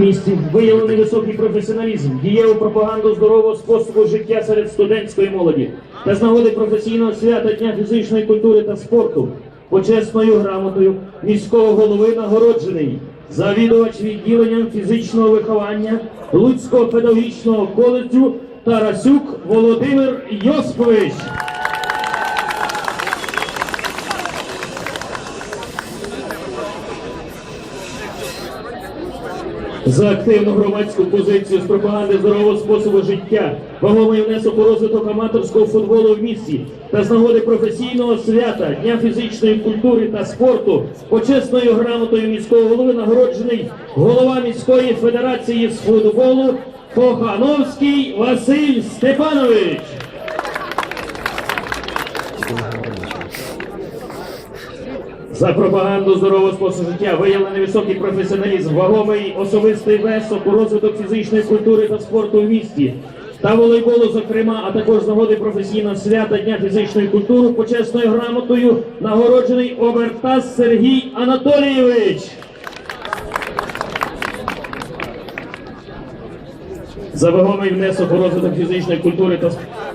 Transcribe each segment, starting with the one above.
місті виявлений високий професіоналізм, дієву пропаганду здорового способу життя серед студентської молоді та з нагоди професійного свята Дня фізичної культури та спорту почесною грамотою міського голови нагороджений завідувач відділенням фізичного виховання Луцького педагогічного коледжу Тарасюк Володимир Йосипович. За активну громадську позицію з пропаганди здорового способу життя, вагомий внесок у розвиток аматорського футболу в місті та з нагоди професійного свята Дня фізичної культури та спорту почесною грамотою міського голови нагороджений голова міської федерації з футболу Кохановський Василь Степанович. За пропаганду здорового способу життя виявлений високий професіоналізм, вагомий особистий внесок у розвиток фізичної культури та спорту в місті та волейболу, зокрема, а також з нагоди професійного свята Дня фізичної культури почесною грамотою нагороджений Обертас Сергій Анатолійович. За вагомий внесок у розвиток фізичної культури та спорту.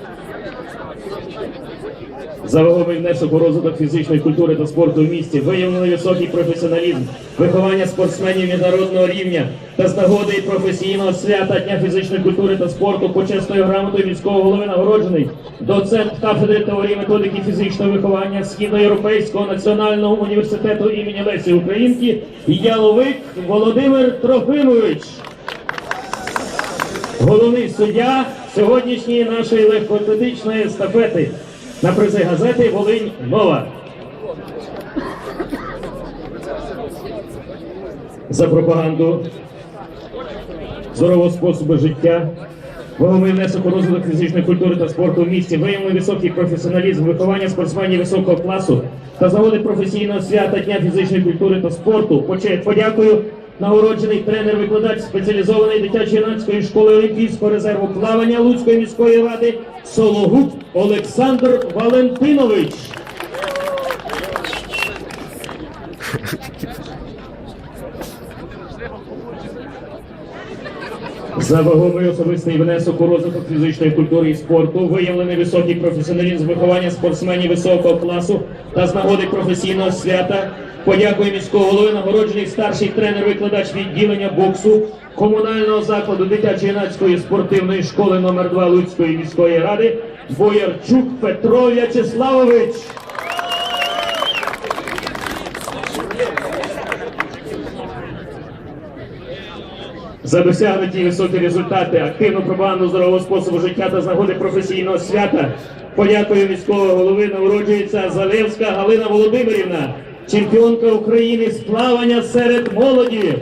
За вагомий внесок у розвиток фізичної культури та спорту в місті виявлений високий професіоналізм, виховання спортсменів міжнародного рівня та з нагоди професійного свята Дня фізичної культури та спорту почесною грамотою міського голови нагороджений доцент кафедри теорії методики фізичного виховання Східноєвропейського національного університету імені Лесі Українки Яловик Володимир Трофимович. Головний суддя сьогоднішньої нашої легкоатлетичної естафети на призи газети Волинь Нова. За пропаганду здорового способу життя, вагомий внесок у розвиток фізичної культури та спорту в місті, виявлений високий професіоналізм, виховання спортсменів високого класу та заводи професійного свята Дня фізичної культури та спорту. Подякую нагороджений тренер-викладач спеціалізованої дитячо-юнацької школи Олімпійського резерву плавання Луцької міської ради Сологуб Олександр Валентинович. За вагомий особистий внесок у розвиток фізичної культури і спорту, виявлений високий професіоналізм виховання спортсменів високого класу та з нагоди професійного свята. Подякую міського голови, нагороджений старший тренер-викладач відділення боксу комунального закладу дитячо-юнацької спортивної школи номер 2 Луцької міської ради Боярчук Петро В'ячеславович. За досягнуті високі результати, активну пропаганду здорового способу життя та з професійного свята. Подякую міського голови. Народжується Залевська Галина Володимирівна, чемпіонка України з плавання серед молоді.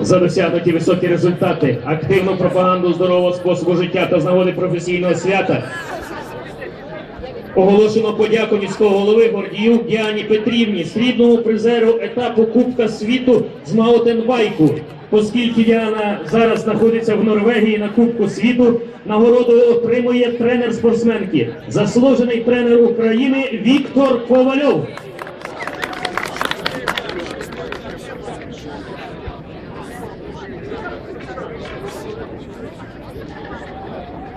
За досягнуті високі результати, активну пропаганду здорового способу життя та з нагоди професійного свята. Оголошено подяку міського голови Гордіюк Діані Петрівні, срібному призеру етапу Кубка світу з маутенбайку. Оскільки Діана зараз знаходиться в Норвегії на Кубку світу, нагороду отримує тренер спортсменки, заслужений тренер України Віктор Ковальов.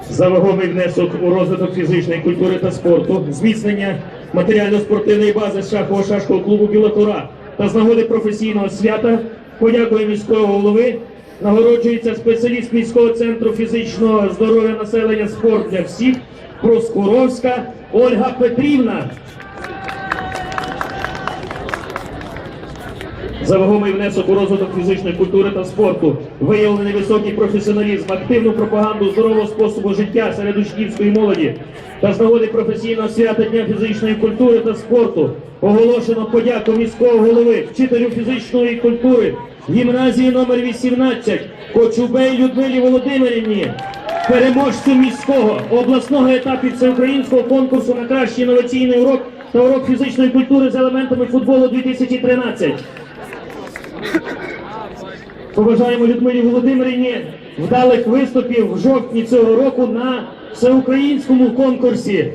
за вагомий внесок у розвиток фізичної культури та спорту, зміцнення матеріально-спортивної бази шахового шашкового клубу Білотура та з нагоди професійного свята. Подякую міського голови. Нагороджується спеціаліст міського центру фізичного здоров'я населення спорт для всіх Проскуровська Ольга Петрівна. За вагомий внесок у розвиток фізичної культури та спорту, виявлений високий професіоналізм, активну пропаганду здорового способу життя серед учнівської молоді та з нагоди професійного свята Дня фізичної культури та спорту оголошено подяку міського голови, вчителю фізичної культури гімназії номер 18 Кочубей Людмилі Володимирівні, переможцю міського обласного етапу всеукраїнського конкурсу на кращий інноваційний урок та урок фізичної культури з елементами футболу 2013. Побажаємо Людмилі Володимирівні вдалих виступів в жовтні цього року на всеукраїнському конкурсі.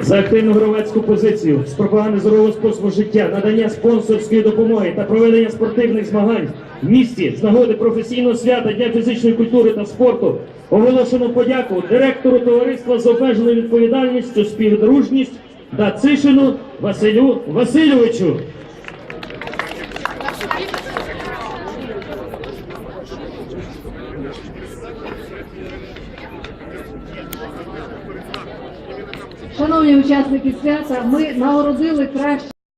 За активну громадську позицію з пропаганди здорового способу життя, надання спонсорської допомоги та проведення спортивних змагань в місті з нагоди професійного свята Дня фізичної культури та спорту оголошено подяку директору товариства з обмеженою відповідальністю співдружність Дацишину Василю Васильовичу. Шановні учасники свята, ми нагородили кращих